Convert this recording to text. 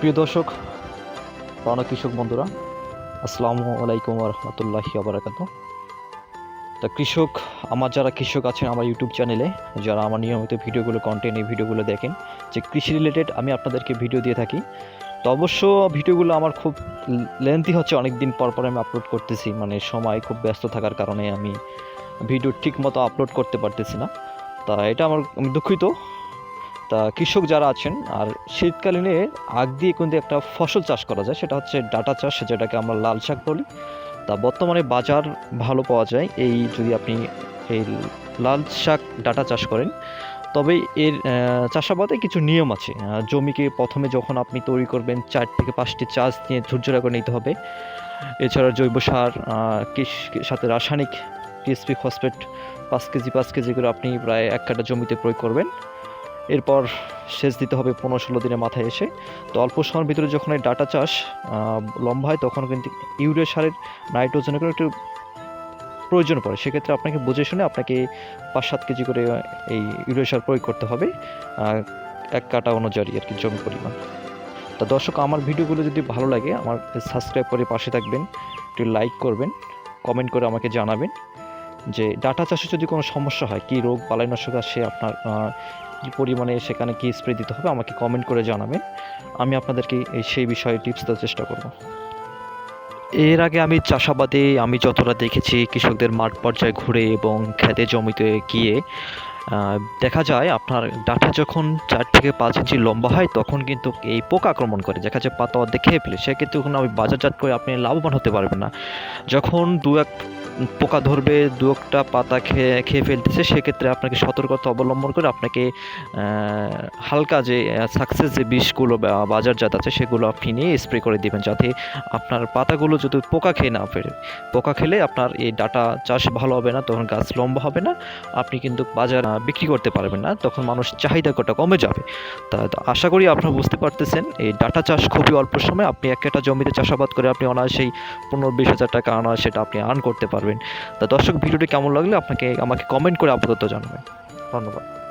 প্রিয় দর্শক প্রাণ কৃষক বন্ধুরা, আসসালামু আলাইকুম রহমতুল্লাহি আবরাকাত তা কৃষক, আমার যারা কৃষক আছেন আমার ইউটিউব চ্যানেলে যারা আমার নিয়মিত ভিডিওগুলো কন্টেন্ট এই ভিডিওগুলো দেখেন, যে কৃষি রিলেটেড আমি আপনাদেরকে ভিডিও দিয়ে থাকি, তো অবশ্য ভিডিওগুলো আমার খুব লেন্থি হচ্ছে অনেক দিন পর পর আমি আপলোড করতেছি মানে সময় খুব ব্যস্ত থাকার কারণে আমি ভিডিও ঠিক মতো আপলোড করতে পারতেছি না। তা এটা আমার, আমি দুঃখিত তা কৃষক যারা আছেন, আর শীতকালীনে আগ দিয়ে কিন্তু একটা ফসল চাষ করা যায়, সেটা হচ্ছে ডাটা চাষ, যেটাকে আমরা লাল শাক বলি। তা বর্তমানে বাজার ভালো পাওয়া যায়, এই যদি আপনি এই লাল শাক ডাটা চাষ করেন। তবে এর চাষাবাদে কিছু নিয়ম আছে। জমিকে প্রথমে যখন আপনি তৈরি করবেন, চার থেকে পাঁচটি চাষ নিয়ে ঝুরঝুরা করে নিতে হবে। এছাড়া জৈব সার সাথে রাসায়নিক টিএসপি ফসফেট, পাঁচ কেজি পাঁচ কেজি করে আপনি প্রায় এক কাটা জমিতে প্রয়োগ করবেন। এরপর সেচ দিতে হবে পনেরো ষোলো দিনের মাথায় এসে। তো অল্প সময়ের ভিতরে যখন এই ডাটা চাষ লম্বা হয়, তখন কিন্তু ইউরিয়া সারের নাইট্রোজেনের করে একটু প্রয়োজন পড়ে। সেক্ষেত্রে আপনাকে বুঝে শুনে আপনাকে পাঁচ সাত কেজি করে এই ইউরিয়া সার প্রয়োগ করতে হবে এক কাটা অনুযায়ী আর কি জমি পরিমাণ। তা দর্শক, আমার ভিডিওগুলো যদি ভালো লাগে, আমার সাবস্ক্রাইব করে পাশে থাকবেন, একটু লাইক করবেন, কমেন্ট করে আমাকে জানাবেন। যে ডাটা চাষে যদি কোনো সমস্যা হয়, কী রোগ, বালাইনাশক আসে আপনার কী পরিমাণে সেখানে কী স্প্রে দিতে হবে, আমাকে কমেন্ট করে জানাবেন। আমি আপনাদেরকে এই সেই বিষয়ে টিপস দেওয়ার চেষ্টা করব। এর আগে আমি চাষাবাদে আমি যতটা দেখেছি কৃষকদের মাঠ পর্যায়ে ঘুরে এবং খেতে জমিতে গিয়ে দেখা যায় আপনার ডাটা যখন চার থেকে পাঁচ ইঞ্চি লম্বা হয়, তখন কিন্তু এই পোকা আক্রমণ করে, দেখা যায় পাতা অর্ধেক খেয়ে ফেলে। সেক্ষেত্রে কোনো আমি বাজারজাত করে আপনি লাভবান হতে পারবেন না। যখন দু এক পোকা ধরবে, দু একটা পাতা খেয়ে খেয়ে ফেলতেছে, সেক্ষেত্রে আপনাকে সতর্কতা অবলম্বন করে আপনাকে হালকা যে সাকসেস যে বিষগুলো বাজারজাত আছে সেগুলো আপনি নিয়ে স্প্রে করে দিবেন যাতে আপনার পাতাগুলো যদি পোকা খেয়ে না ফেলে, পোকা খেলে আপনার এই ডাটা চাষ ভালো হবে না, তখন গাছ লম্বা হবে না, আপনি কিন্তু বাজার বিক্রি করতে পারবেন না, তখন মানুষ চাহিদা কটা কমে যাবে। তা আশা করি আপনারা বুঝতে পারতেছেন, এই ডাটা চাষ খুবই অল্প সময় আপনি এক একটা জমিতে চাষাবাদ করে আপনি অনায়াসেই পনেরো বিশ হাজার টাকা আনার সেটা আপনি আর্ন করতে পারবেন। তা দর্শক ভিডিওটি কেমন লাগলে? আপনাকে আমাকে কমেন্ট করে আপাতত জানাবেন। ধন্যবাদ।